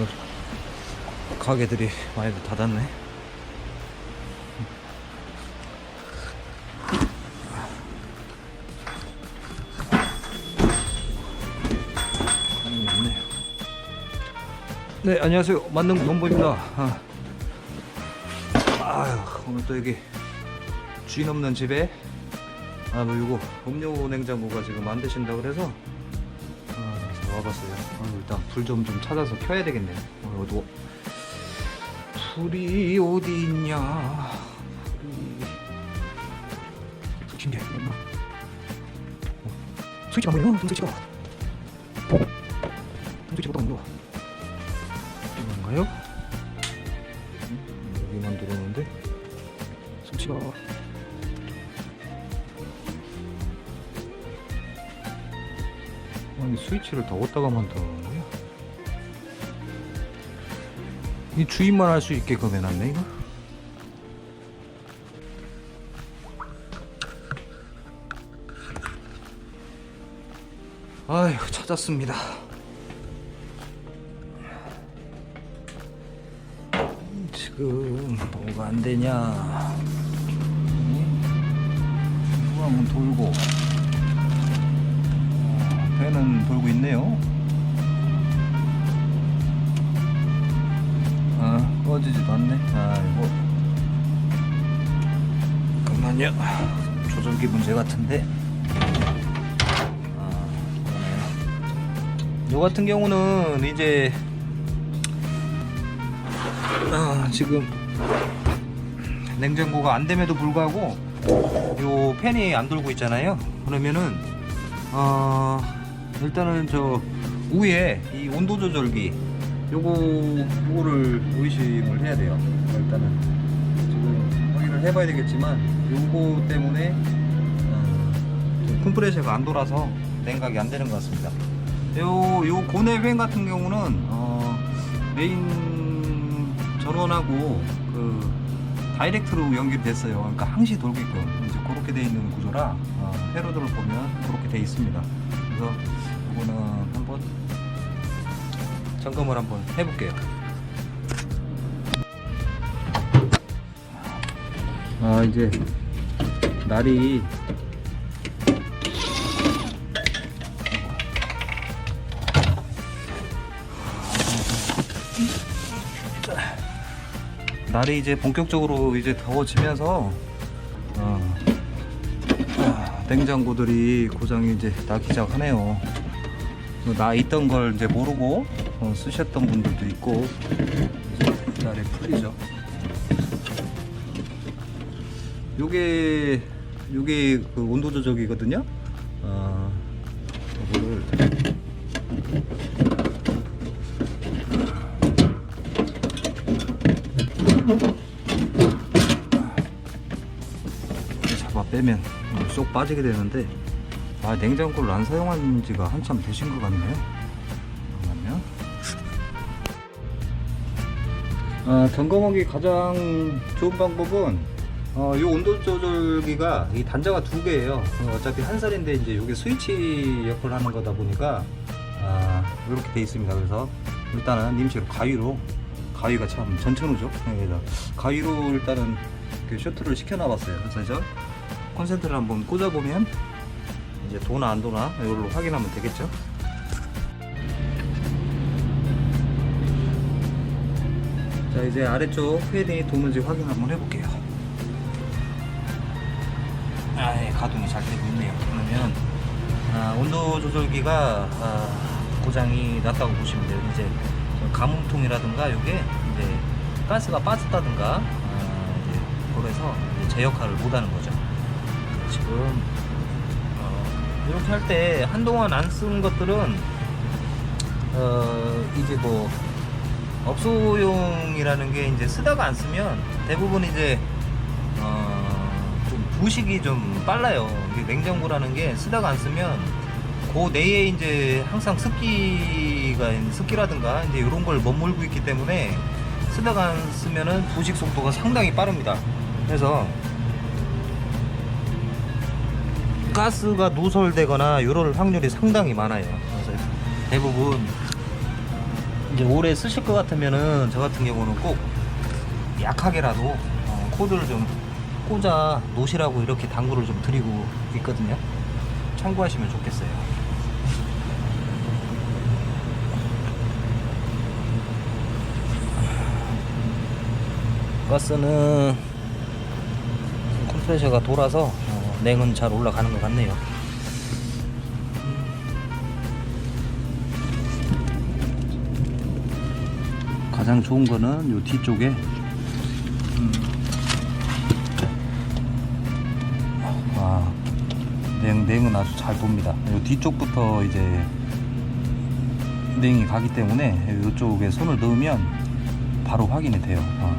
오늘 가게들이 많이 닫았네. 네, 안녕하세요. 만능 농부입니다. 아, 아유, 오늘 또 여기 주인 없는 집에 아, 뭐 이거 음료 냉장고가 지금 안 되신다 아, 그래서 와봤어요. 아, 일단 불 좀 좀 찾아서 켜야 되겠네요. 어, 어두워. 불이 어디 있냐? 불이 신기해. 어, 스위치가 뭐예요? 스위치가. 스위치가 어떤 거야? 이건가요? 음, 여기만 들어오는데 스위치가 스위치를 더 어디다가 만들어놓은 거야? 이 주인만 할 수 있게끔 해놨네 이거? 아휴 찾았습니다 지금 뭐가 안 되냐 이거 한번 돌고 어, 배는 돌고 있네요. 아 꺼지지도 않네. 아이고 잠깐만요. 조절기 문제 같은데. 아요 같은 경우는 이제 아, 지금 냉장고가 안 됨에도 불구하고 요 팬이 안 돌고 있잖아요. 그러면은 어 일단은 저 위에 이 온도 조절기 요거 요거를 의심을 해야 돼요. 일단은 지금 확인을 해봐야 되겠지만 요거 때문에 어, 좀 컴프레셔가 안 돌아서 냉각이 안 되는 것 같습니다. 요, 요 고내 팬 같은 경우는 어, 메인 전원하고 그 다이렉트로 연결됐어요. 그러니까 항시 돌게끔 이제 그렇게 돼 있는 구조라 어, 회로들을 보면 그렇게 돼 있습니다. 그래서 이거는 한번 점검을 한번 해볼게요. 아 이제 날이 날이 이제 본격적으로 이제 더워지면서 어, 아, 냉장고들이 고장이 이제 나기 시작하네요. 뭐나 있던 걸 이제 모르고 어, 쓰셨던 분들도 있고 날에 풀리죠. 요게 요게 그 온도 조절이거든요. 어, 이거를 잡아 빼면 쏙 빠지게 되는데 아 냉장고를 안 사용한 지가 한참 되신 것 같네요. 잠깐만요 아, 점검하기 가장 좋은 방법은 어, 이 온도 조절기가 이 단자가 두 개예요. 어, 어차피 한 살인데 이제 이게 스위치 역할을 하는 거다 보니까 아, 이렇게 돼 있습니다. 그래서 일단은 임시로 가위로 가위가 참 전천후죠. 그래서 가위로 일단은 그 쇼트를 시켜 놔봤어요. 그래서 콘센트를 한번 꽂아보면 이제 도나 안 도나 이걸로 확인하면 되겠죠? 자 이제 아래쪽 팬이 도는지 확인 한번 해볼게요. 아예 가동이 잘 되고 있네요. 그러면 아, 온도 조절기가 아, 고장이 났다고 보시면 돼요. 이제 가뭄통이라든가 이게 이제 가스가 빠졌다든가 아, 이제 그래서 제 역할을 못하는 거죠. 지금 어, 이렇게 할 때 한동안 안 쓴 것들은 어, 이제 뭐 업소용이라는 게 이제 쓰다가 안 쓰면 대부분 이제 어, 좀 부식이 좀 빨라요. 냉장고라는 게 쓰다가 안 쓰면 그 내에 이제 항상 습기가 습기라든가 이제 이런 걸 머물고 있기 때문에 쓰다가 안 쓰면은 부식 속도가 상당히 빠릅니다. 그래서 가스가 누설되거나 이럴 확률이 상당히 많아요. 그래서 대부분 이제 오래 쓰실 것 같으면은 저 같은 경우는 꼭 약하게라도 어, 코드를 좀 꽂아 놓으시라고 이렇게 당구를 좀 드리고 있거든요. 참고하시면 좋겠어요. 가스는 컴프레셔가 돌아서 어, 냉은 잘 올라가는 것 같네요. 가장 좋은 거는 요 뒤쪽에 음. 아, 냉, 냉은 아주 잘 돕니다. 요 뒤쪽부터 이제 냉이 가기 때문에 이쪽에 손을 넣으면 바로 확인이 돼요. 어.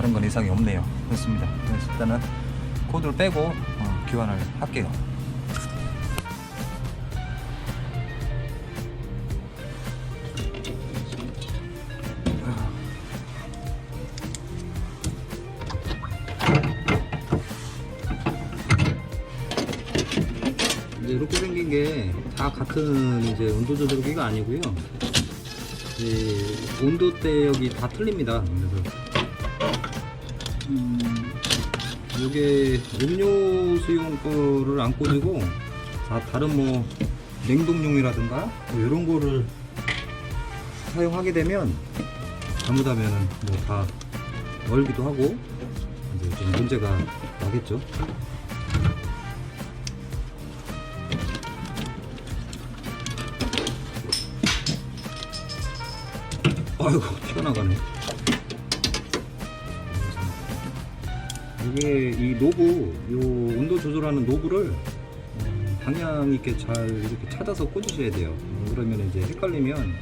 다른 건 이상이 없네요. 그렇습니다. 그래서 일단은 코드를 빼고 어, 교환을 할게요. 이렇게 생긴 게 다 같은 이제 온도 조절기가 아니고요. 이제 온도대역이 다 틀립니다. 그래서 음, 이게 음료수용 거를 안 꽂이고 다 다른 뭐 냉동용이라든가 뭐 이런 거를 사용하게 되면 잘못하면 뭐다 얼기도 하고 이제 좀 문제가 나겠죠. 아이고 튀어나가네. 이게 이 노브, 요 온도 조절하는 노브를 어, 방향 있게 잘 이렇게 찾아서 꽂으셔야 돼요. 어, 그러면 이제 헷갈리면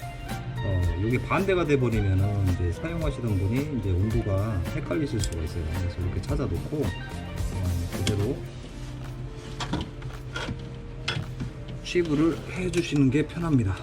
어, 이게 반대가 돼 버리면은 이제 사용하시던 분이 이제 온도가 헷갈리실 수가 있어요. 그래서 이렇게 찾아 놓고 어, 그대로 취부를 해 주시는 게 편합니다.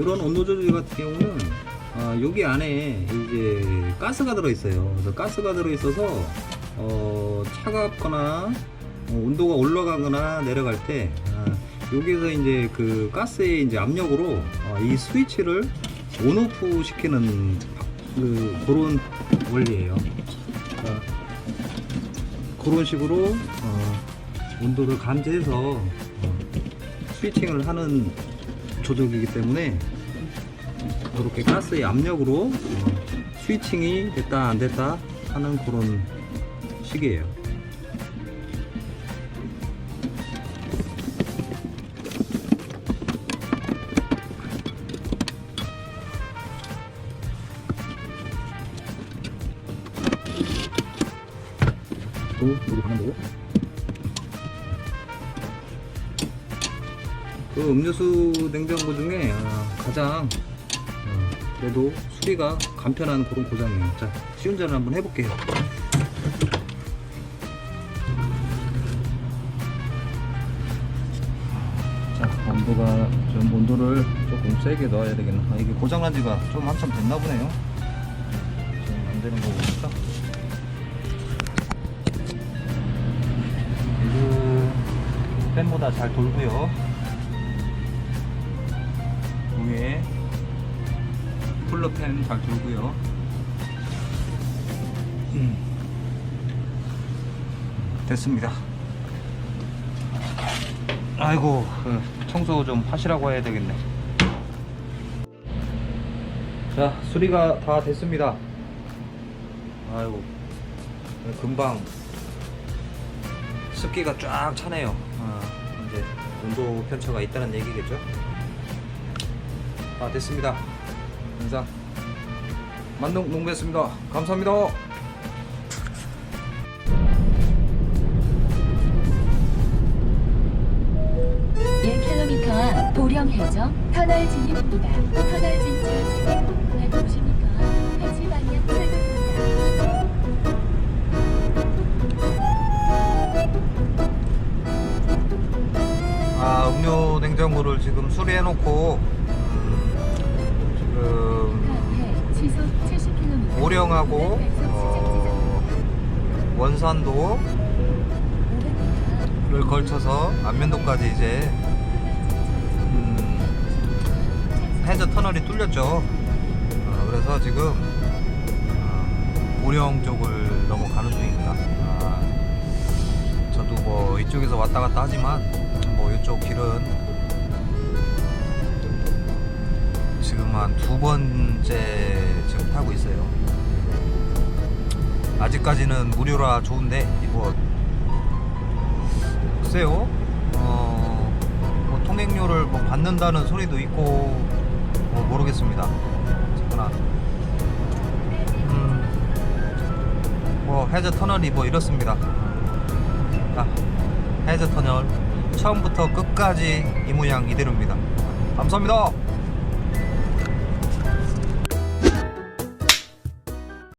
이런 온도 조절 같은 경우는 어, 여기 안에 이제 가스가 들어 있어요. 그래서 가스가 들어 있어서 어, 차갑거나 어, 온도가 올라가거나 내려갈 때 아, 여기서 이제 그 가스의 이제 압력으로 어, 이 스위치를 온오프 시키는 그 그런 원리예요. 그러니까 그런 식으로 어, 온도를 감지해서 어, 스위칭을 하는 조절이기 때문에 이렇게 가스의 압력으로 어, 스위칭이 됐다 안 됐다 하는 그런 식이에요. 또 여기 하나 보고 그 음료수 냉장고 중에 아, 가장 어, 그래도 수리가 간편한 그런 고장이에요. 자, 시운전을 한번 해볼게요. 자, 온도가 좀 온도를 조금 세게 넣어야 되겠나? 아, 이게 고장난 지가 좀 한참 됐나 보네요. 지금 안 되는 거 보니까. 이거 팬보다 잘 돌고요. 위에 쿨러팬 잘 돌고요. 음. 됐습니다. 아이고 그 청소 좀 하시라고 해야 되겠네. 자 수리가 다 됐습니다. 아이고 금방 습기가 쫙 차네요. 아, 이제 온도 편차가 있다는 얘기겠죠. 다 됐습니다. 인사. 만동 농부였습니다. 감사합니다. 보령해저 터널 진입입니다. 터널 진입 네, 아 음료 냉장고를 지금 수리해놓고 지금 오령하고 어, 원산도를 걸쳐서 안면도까지 이제 음, 해저 터널이 뚫렸죠. 어, 그래서 지금 어, 오령 쪽을 넘어가는 중입니다. 아, 저도 뭐 이쪽에서 왔다 갔다 하지만 뭐 이쪽 길은 지금 한 두 번째 지금 타고 있어요. 아직까지는 무료라 좋은데 이거 글쎄요. 어, 뭐 통행료를 뭐 받는다는 소리도 있고 뭐 모르겠습니다. 어쨌거나 음, 뭐 해저 터널이 뭐 이렇습니다. 아, 해저 터널 처음부터 끝까지 이 모양 이대로입니다. 감사합니다.